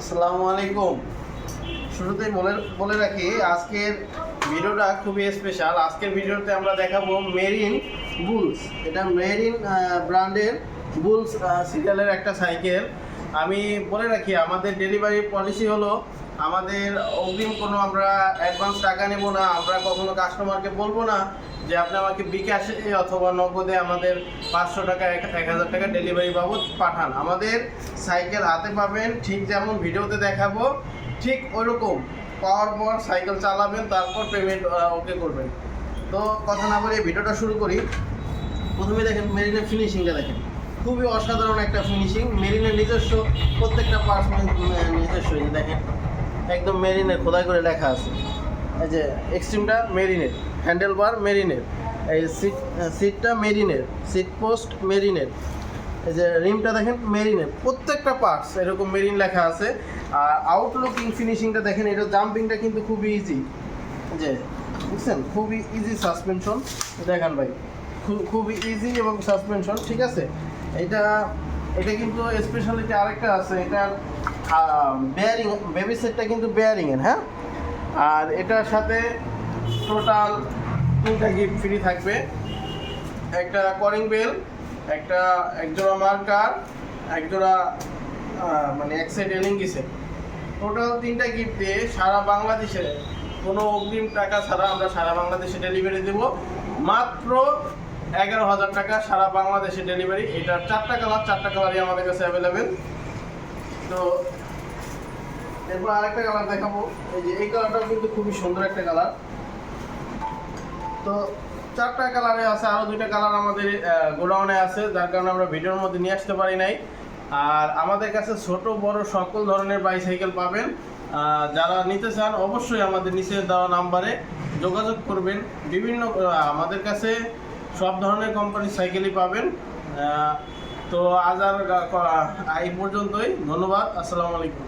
আসসালামু আলাইকুম। শুরুতেই বলে বলে রাখি, আজকের ভিডিওটা খুবই স্পেশাল আজকের ভিডিওতে আমরা দেখাবো মেরিন বুলস। এটা মেরিন ব্র্যান্ডের বুলস সিরিয়ালের একটা সাইকেল। আমি বলে রাখি, আমাদের ডেলিভারি পলিসি হলো আমাদের অগ্রিম কোনো আমরা অ্যাডভান্স টাকা নেব না, আমরা কখনো কাস্টমারকে বলব না যে আপনি আমাকে বিকাশে অথবা নগদে আমাদের পাঁচশো টাকা, এক হাজার টাকা ডেলিভারি বাবদ পাঠান। আমাদের সাইকেল হাতে পাবেন, ঠিক যেমন ভিডিওতে দেখাবো, ঠিক ওরকম পাওয়ার পর সাইকেল চালাবেন, তারপর পেমেন্ট ওকে করবেন। তো কথা না বলে ভিডিওটা শুরু করি। প্রথমে দেখেন, মেরিনের ফিনিশিংটা দেখেন। খুবই অসাধারণ একটা ফিনিশিং মেরিনের নিজস্ব প্রত্যেকটা পার্টস নিজস্ব দেখেন। একদম মেরিনের খোদাই করে লেখা আছে। এই যে এক্সট্রিমটা মেরিনের হ্যান্ডেল বার মেরিনের এই সিট সিটটা মেরিনের সিট পোস্ট মেরিনের এই যে রিমটা দেখেন মেরিনের প্রত্যেকটা পার্টস এরকম মেরিন লেখা আছে। আর আউটলুকিং ফিনিশিংটা দেখেন, এটা জাম্পিংটা কিন্তু খুবই ইজি যে, বুঝছেন? খুবই ইজি সাসপেনশন দেখান ভাই খুবই ইজি এবং সাসপেনশন ঠিক আছে? এটা এটা কিন্তু স্পেশালিটি আরেকটা আছে এটা বেয়ারিং বেবি সেটটা কিন্তু বেয়ারিংয়ের হ্যাঁ? আর এটার সাথে টোটাল তিনটা গিফট ফ্রি থাকবে। একটা কলিং বেল একটা একজোড়া মার্কার একজোড়া মানে এক সাইড এলিং গিসের টোটাল তিনটা গিফট দিয়ে সারা বাংলাদেশে কোনো অগ্রিম টাকা ছাড়া আমরা সারা বাংলাদেশে ডেলিভারি দেব। মাত্র এগারো হাজার টাকা সারা বাংলাদেশে ডেলিভারি এটার চারটা কালার চারটা কালারই আমাদের কাছে অ্যাভেলেবেল তো এরপর আরেকটা কালার দেখাবো। এই যে এই কালারটাও কিন্তু খুবই সুন্দর একটা কালার তো চারটা কালারে আছে আরও দুইটা কালার আমাদের গোডাউনে আছে, যার কারণে আমরা ভিডিওর মধ্যে নিয়ে আসতে পারি নাই। আর আমাদের কাছে ছোট, বড় সকল ধরনের বাইসাইকেল পাবেন। যারা নিতে চান, অবশ্যই আমাদের নিচে দেওয়া নাম্বারে যোগাযোগ করবেন। বিভিন্ন আমাদের কাছে সব ধরনের কোম্পানির সাইকেলই পাবেন। তো আজ আর এই পর্যন্তই। ধন্যবাদ। আসসালামু আলাইকুম।